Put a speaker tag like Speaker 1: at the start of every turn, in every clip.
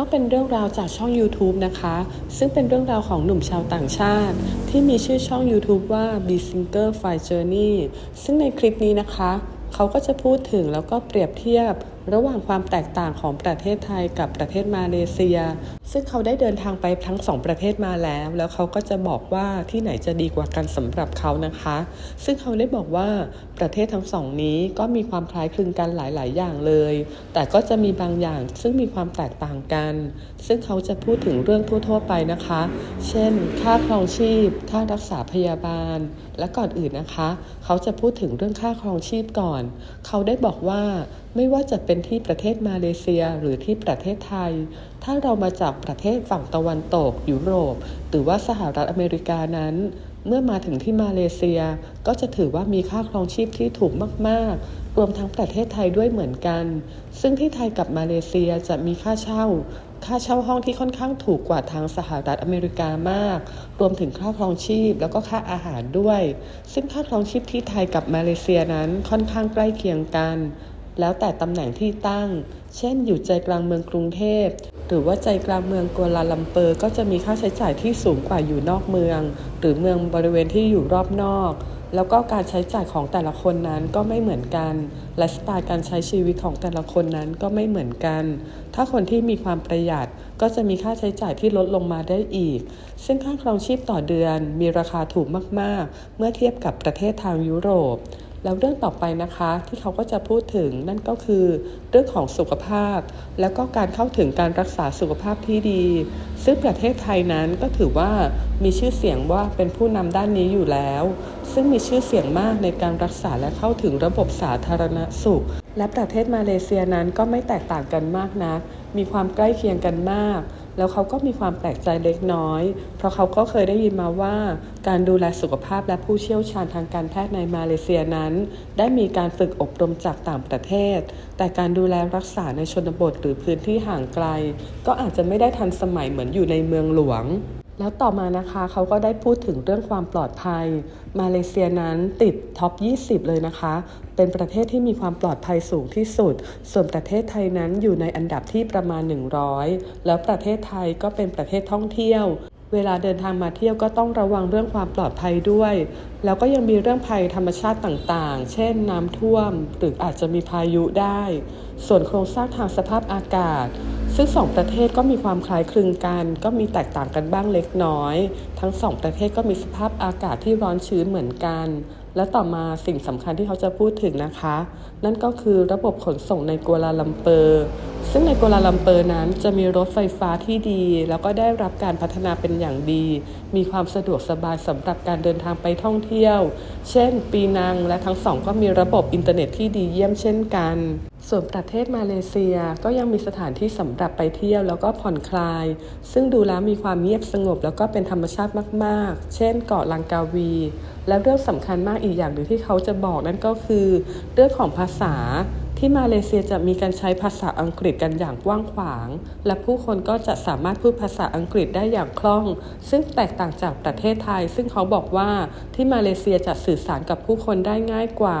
Speaker 1: ก็เป็นเรื่องราวจากช่อง YouTube นะคะ ซึ่งเป็นเรื่องราวของหนุ่มชาวต่างชาติ ที่มีชื่อช่อง YouTube ว่า b s i n g e r File Journey ซึ่งในคลิปนี้นะคะ เขาก็จะพูดถึงแล้วก็เปรียบเทียบ ระหว่างความแตกต่างของประเทศไทยกับประเทศมาเลเซีย ซึ่งเขาได้เดินทางไปทั้งสองประเทศมาแล้ว แล้วเขาก็จะบอกว่าที่ไหนจะดีกว่ากันสำหรับเขานะคะ ซึ่งเขาได้บอกว่าประเทศทั้งสองนี้ก็มีความคล้ายคลึงกันหลาย ๆ อย่างเลย แต่ก็จะมีบางอย่างซึ่งมีความแตกต่างกัน ซึ่งเขาจะพูดถึงเรื่องทั่ว ๆ ไปนะคะ เช่น ค่าครองชีพ ค่ารักษาพยาบาล และก่อนอื่นนะคะ เขาจะพูดถึงเรื่องค่าครองชีพก่อน เขาได้บอกว่าไม่ว่าจะเป็นที่ประเทศมาเลเซียหรือที่ประเทศไทย ถ้าเรามาจากประเทศฝั่งตะวันตก ยุโรป หรือว่าสหรัฐอเมริกานั้น เมื่อมาถึงที่มาเลเซีย ก็จะถือว่ามีค่าครองชีพที่ถูกมาก ๆ รวมทั้งประเทศไทยด้วยเหมือนกัน ซึ่งที่ไทยกับมาเลเซียจะมีค่าเช่า ค่าเช่าห้องที่ค่อนข้างถูกกว่าทางสหรัฐอเมริกามาก รวมถึงค่าครองชีพแล้วก็ค่าอาหารด้วย ซึ่งค่าครองชีพที่ไทยกับมาเลเซียนั้นค่อนข้างใกล้เคียงกัน แล้วแต่ตำแหน่งที่ตั้ง เช่น อยู่ใจกลางเมืองกรุงเทพ หรือว่าใจกลางเมืองกัวลาลัมเปอร์ ก็จะมีค่าใช้จ่ายที่สูงกว่าอยู่นอกเมือง หรือเมืองบริเวณที่อยู่รอบนอก แล้วก็การใช้จ่ายของแต่ละคนนั้นก็ไม่เหมือนกัน และสไตล์การใช้ชีวิตของแต่ละคนนั้นก็ไม่เหมือนกัน ถ้าคนที่มีความประหยัดก็จะมีค่าใช้จ่ายที่ลดลงมาได้อีก ซึ่งค่าครองชีพต่อเดือนมีราคาถูกมาก ๆ เมื่อเทียบกับประเทศทางยุโรป แล้วเรื่องต่อไปนะคะที่เขาก็จะพูดถึงนั่นก็คือ เรื่องของสุขภาพ แล้วก็การเข้าถึงการรักษาสุขภาพที่ดี ซึ่งประเทศไทยนั้นก็ถือว่ามีชื่อเสียงว่าเป็นผู้นำด้านนี้อยู่แล้ว ซึ่งมีชื่อเสียงมากในการรักษาและเข้าถึงระบบสาธารณสุข และประเทศมาเลเซียนั้นก็ไม่แตกต่างกันมากนักมีความใกล้เคียงกันมาก แล้วเขาก็มีความแปลกใจเล็กน้อย เพราะเขาก็เคยได้ยินมาว่า การดูแลสุขภาพและผู้เชี่ยวชาญทางการแพทย์ในมาเลเซียนั้น ได้มีการฝึกอบรมจากต่างประเทศ แต่การดูแลรักษาในชนบทหรือพื้นที่ห่างไกล ก็อาจจะไม่ได้ทันสมัยเหมือนอยู่ในเมืองหลวง แล้วต่อมานะคะเขาก็ได้พูดถึงเรื่องความปลอดภัย มาเลเซียนั้นติดท็อป 20 เลยนะคะ เป็นประเทศที่มีความปลอดภัยสูงที่สุด ส่วนประเทศไทยนั้นอยู่ในอันดับที่ประมาณ 100 แล้วประเทศไทยก็เป็นประเทศท่องเที่ยว เวลาเดินทางมาเที่ยวก็ต้องระวังเรื่องความปลอดภัยด้วย แล้วก็ยังมีเรื่องภัยธรรมชาติต่างๆ เช่นน้ำท่วม หรืออาจจะมีพายุได้ ส่วนโครงสร้างทางสภาพอากาศ ซึ่งสองประเทศก็มีความคล้ายคลึงกัน ก็มีแตกต่างกันบ้างเล็กน้อย ทั้งสองประเทศก็มีสภาพอากาศที่ร้อนชื้นเหมือนกัน และต่อมาสิ่งสำคัญที่เขาจะพูดถึงนะคะ นั่นก็คือระบบขนส่งในกัวลาลัมเปอร์ ซึ่งในกัวลาลัมเปอร์นั้นจะมีรถไฟฟ้าที่ดี แล้วก็ได้รับการพัฒนาเป็นอย่างดี มีความสะดวกสบายสำหรับการเดินทางไปท่องเที่ยว เช่น ปีนังและทั้งสองก็มีระบบอินเทอร์เน็ตที่ดีเยี่ยมเช่นกัน ส่วนประเทศมาเลเซียก็ยังมีสถานที่สำหรับไปเที่ยวแล้วก็ผ่อนคลาย ซึ่งดูแล้วมีความเงียบสงบแล้วก็เป็นธรรมชาติมาก ๆ เช่นเกาะลังกาวี และเรื่องสำคัญมากอีกอย่างหนึ่งที่เขาจะบอกนั่นก็คือ เรื่องของภาษาที่มาเลเซียจะมีการใช้ภาษาอังกฤษกันอย่างกว้างขวาง และผู้คนก็จะสามารถพูดภาษาอังกฤษได้อย่างคล่อง ซึ่งแตกต่างจากประเทศไทย ซึ่งเขาบอกว่าที่มาเลเซียจะสื่อสารกับผู้คนได้ง่ายกว่า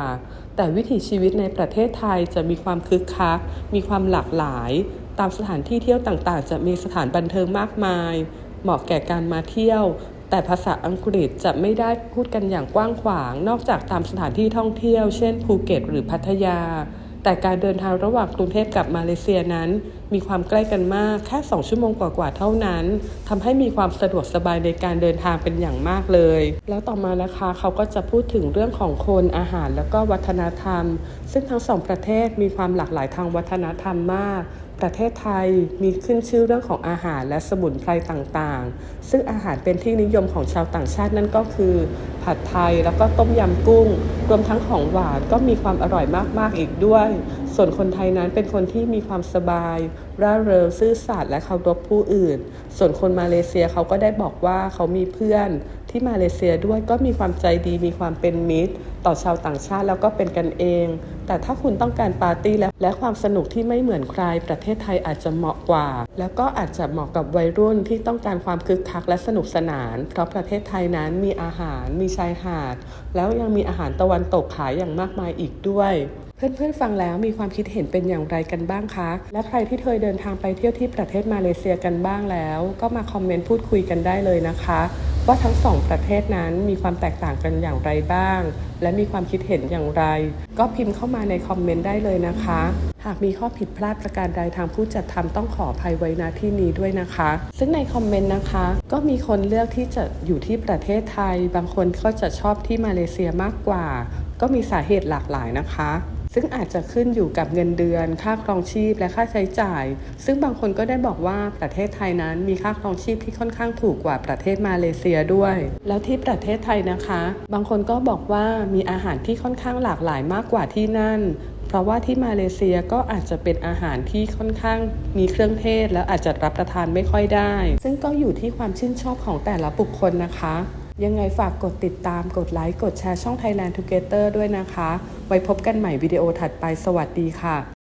Speaker 1: แต่วิถีชีวิตในประเทศไทยจะมีความคึกคัก มีความหลากหลาย ตามสถานที่เที่ยวต่างๆ จะมีสถานบันเทิงมากมาย เหมาะแก่การมาเที่ยว แต่ภาษาอังกฤษจะไม่ได้พูดกันอย่างกว้างขวาง นอกจากตามสถานที่ท่องเที่ยว เช่นภูเก็ตหรือพัทยา แต่การเดินทางระหว่างกรุงเทพกับมาเลเซียนั้น มีความใกล้กันมากแค่ 2 ชั่วโมงกว่าๆเท่านั้นทำให้มีความสะดวกสบายในการเดินทางเป็นอย่างมากเลย แล้วต่อมานะคะเขาก็จะพูดถึงเรื่องของคนอาหารแล้วก็วัฒนธรรม ซึ่งทั้งสองประเทศมีความหลากหลายทางวัฒนธรรมมาก ประเทศไทยมีขึ้นชื่อเรื่องของอาหารและสมุนไพรต่างๆ ซึ่งอาหารเป็นที่นิยมของชาวต่างชาตินั่นก็คือ ผัดไทยแล้วก็ต้มยำกุ้ง รวมทั้งของหวานก็มีความอร่อยมากๆอีกด้วย ส่วนคนไทยนั้นเป็นคนที่มีความสบาย ร่าเริงซื่อสัตย์และเคารพผู้อื่น ส่วนคนมาเลเซียเขาก็ได้บอกว่าเขามีเพื่อน ที่มาเลเซียด้วยก็มีความใจดีมีความเป็นมิตร ต่อชาวต่างชาติแล้วก็เป็นกันเอง แต่ถ้าคุณต้องการปาร์ตี้และและความสนุกที่ไม่เหมือนใคร ประเทศไทยอาจจะเหมาะกว่า แล้วก็อาจจะเหมาะกับวัยรุ่นที่ต้องการความคึกคักและสนุกสนาน เพราะประเทศไทยนั้นมีอาหาร มีชายหาด แล้วยังมีอาหารตะวันตกขายอย่างมากมายอีกด้วยเพื่อนๆ ฟังแล้วมีความคิดเห็นเป็นอย่างไรกันบ้างคะ และใครที่เคยเดินทางไปเที่ยวที่ประเทศมาเลเซียกันบ้างแล้ว ก็มาคอมเมนต์พูดคุยกันได้เลยนะคะ ว่าทั้งสองประเทศนั้นมีความแตกต่างกันอย่างไรบ้างและมีความคิดเห็นอย่างไร ก็พิมพ์เข้ามาในคอมเมนต์ได้เลยนะคะ หากมีข้อผิดพลาดประการใดทางผู้จัดทำต้องขออภัยไว้ณที่นี้ด้วยนะคะ ซึ่งในคอมเมนต์นะคะ ก็มีคนเลือกที่จะอยู่ที่ประเทศไทย บางคนก็จะชอบที่มาเลเซียมากกว่า ก็มีสาเหตุหลากหลายนะคะ ซึ่งอาจจะขึ้นอยู่กับเงินเดือน ค่าครองชีพและค่าใช้จ่าย ซึ่งบางคนก็ได้บอกว่าประเทศไทยนั้นมีค่าครองชีพที่ค่อนข้างถูกกว่าประเทศมาเลเซียด้วย แล้วที่ประเทศไทยนะคะ บางคนก็บอกว่ามีอาหารที่ค่อนข้างหลากหลายมากกว่าที่นั่นเพราะว่าที่มาเลเซียก็อาจจะเป็นอาหารที่ค่อนข้างมีเครื่องเทศ แล้วอาจจะรับประทานไม่ค่อยได้ ซึ่งก็อยู่ที่ความชื่นชอบของแต่ละบุคคลนะคะ ยังไงฝากกดติดตามกดไลค์กดแชร์ช่อง Thailand Together ด้วยนะคะ ไว้พบกันใหม่วิดีโอถัดไปสวัสดีค่ะ